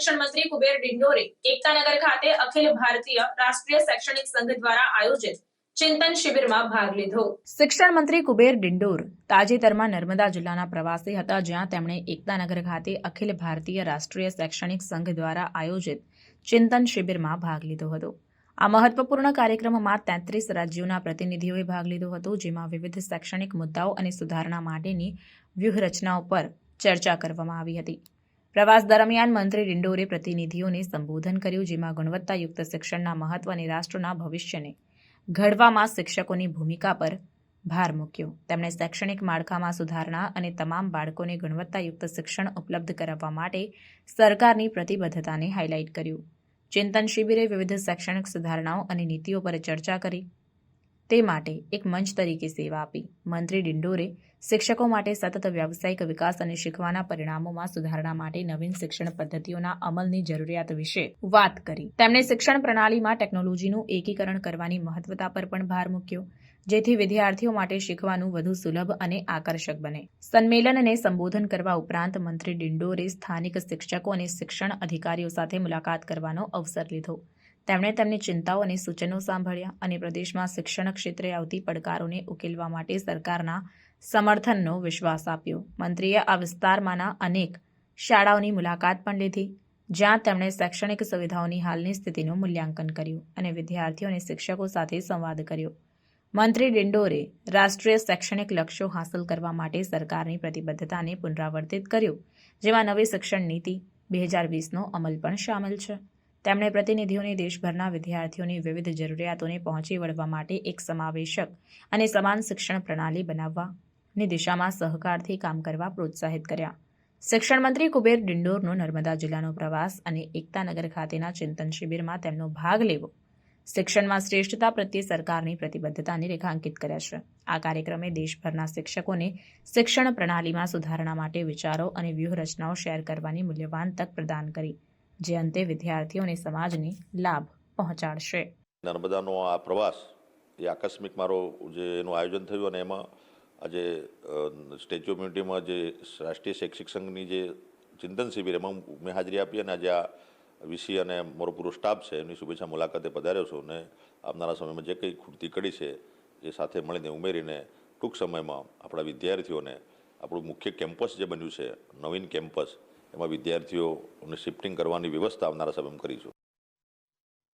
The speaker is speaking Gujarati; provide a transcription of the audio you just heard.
શિક્ષણ મંત્રી કુબેર ડિંડોરે એકતાનગર ખાતે અખિલ ભારતીય રાષ્ટ્રીય શૈક્ષણિક સંઘ દ્વારા આયોજિત ચિંતન શિબિરમાં ભાગ લીધો. શિક્ષણ મંત્રી કુબેર ડિંડોર તાજેતરમાં નર્મદા જિલ્લાના પ્રવાસે હતા, જ્યાં તેમણે એકતાનગર ખાતે અખિલ ભારતીય રાષ્ટ્રીય શૈક્ષણિક સંઘ દ્વારા આયોજિત ચિંતન શિબિરમાં ભાગ લીધો હતો. આ મહત્વપૂર્ણ કાર્યક્રમમાં તેત્રીસ રાજ્યોના પ્રતિનિધિઓએ ભાગ લીધો હતો, જેમાં વિવિધ શૈક્ષણિક મુદ્દાઓ અને સુધારણા માટેની વ્યૂહરચનાઓ પર ચર્ચા કરવામાં આવી હતી. પ્રવાસ દરમિયાન મંત્રી ડિંડોરે પ્રતિનિધિઓને સંબોધન કર્યું, જેમાં ગુણવત્તાયુક્ત શિક્ષણના મહત્વ અને રાષ્ટ્રના ભવિષ્યને ઘડવામાં શિક્ષકોની ભૂમિકા પર ભાર મૂક્યો. તેમણે શૈક્ષણિક માળખામાં સુધારણા અને તમામ બાળકોને ગુણવત્તાયુક્ત શિક્ષણ ઉપલબ્ધ કરાવવા માટે સરકારની પ્રતિબદ્ધતાને હાઇલાઇટ કર્યું. ચિંતન શિબિરે વિવિધ શૈક્ષણિક સુધારણાઓ અને નીતિઓ પર ચર્ચા કરી. તે માટે એક મંચ તરીકે સેવા આપી. મંત્રી ડિંડોરે શિક્ષકો માટે સતત વ્યાવસાયિક વિકાસ અને શીખવાના પરિણામોમાં સુધારણા માટે નવીન શિક્ષણ પદ્ધતિઓના અમલની જરૂરિયાત વિશે વાત કરી. તેમણે શિક્ષણ પ્રણાલીમાં ટેકનોલોજીનું એકીકરણ કરવાની મહત્વતા પર પણ ભાર મૂક્યો, જેથી વિદ્યાર્થીઓ માટે શીખવાનું વધુ સુલભ અને આકર્ષક બને. સંમેલનને સંબોધન કરવા ઉપરાંત મંત્રી ડિંડોરે સ્થાનિક શિક્ષકો અને શિક્ષણ અધિકારીઓ સાથે મુલાકાત કરવાનો અવસર લીધો. તેમણે તેમની ચિંતાઓ અને સૂચનો સાંભળ્યા અને પ્રદેશમાં શિક્ષણ ક્ષેત્રે આવતી પડકારોને ઉકેલવા માટે સરકારના સમર્થનનો વિશ્વાસ આપ્યો. મંત્રીએ આ વિસ્તારમાંના અનેક શાળાઓની મુલાકાત પણ લીધી, જ્યાં તેમણે શૈક્ષણિક સુવિધાઓની હાલની સ્થિતિનું મૂલ્યાંકન કર્યું અને વિદ્યાર્થીઓ અને શિક્ષકો સાથે સંવાદ કર્યો. મંત્રી ડિંડોરે રાષ્ટ્રીય શૈક્ષણિક લક્ષ્યો હાંસલ કરવા માટે સરકારની પ્રતિબદ્ધતાને પુનરાવર્તિત કર્યું, જેમાં નવી શિક્ષણ નીતિ બે હજાર વીસનો અમલ પણ સામેલ છે. તેમણે પ્રતિનિધિઓને દેશભરના વિદ્યાર્થીઓની વિવિધ જરૂરિયાતોને પહોંચી વળવા માટે એક સમાવેશક અને સમાન શિક્ષણ પ્રણાલી બનાવવાની દિશામાં સહકારથી કામ કરવા પ્રોત્સાહિત કર્યા. શિક્ષણ મંત્રી કુબેર ડિંડોરનો નર્મદા જિલ્લાનો પ્રવાસ અને એકતાનગર ખાતેના ચિંતન શિબિરમાં તેમનો ભાગ લેવો, શિક્ષણમાં શ્રેષ્ઠતા પ્રત્યે સરકારની પ્રતિબદ્ધતાને રેખાંકિત કર્યા છે. આ કાર્યક્રમે દેશભરના શિક્ષકોને શિક્ષણ પ્રણાલીમાં સુધારણા માટે વિચારો અને વ્યૂહરચનાઓ શેર કરવાની મૂલ્યવાન તક પ્રદાન કરી. જે અંતે વિદ્યાર્થીઓ અને સમાજને લાભ પહોંચાડશે. નર્મદાનો આ પ્રવાસ, એ આકસ્મિક મારો જે એનું આયોજન થયું અને એમાં આજે સ્ટેચ્યુ ઓફ યુનિટીમાં જે રાષ્ટ્રીય શૈક્ષિક સંઘની જે ચિંતન શિબિર, એમાં મેં હાજરી આપી અને આજે આ વીસી અને મારો પૂરો સ્ટાફ છે, એમની શુભેચ્છા મુલાકાતે પધાર્યો છું અને આવનારા સમયમાં જે કંઈ ખૂટતી કડી છે, એ સાથે મળીને ઉમેરીને ટૂંક સમયમાં આપણા વિદ્યાર્થીઓને આપણું મુખ્ય કેમ્પસ જે બન્યું છે, નવીન કેમ્પસ એમાં વિદ્યાર્થીઓને શિફ્ટિંગ કરવાની વ્યવસ્થા આવનારા સમયમાં કરીશું.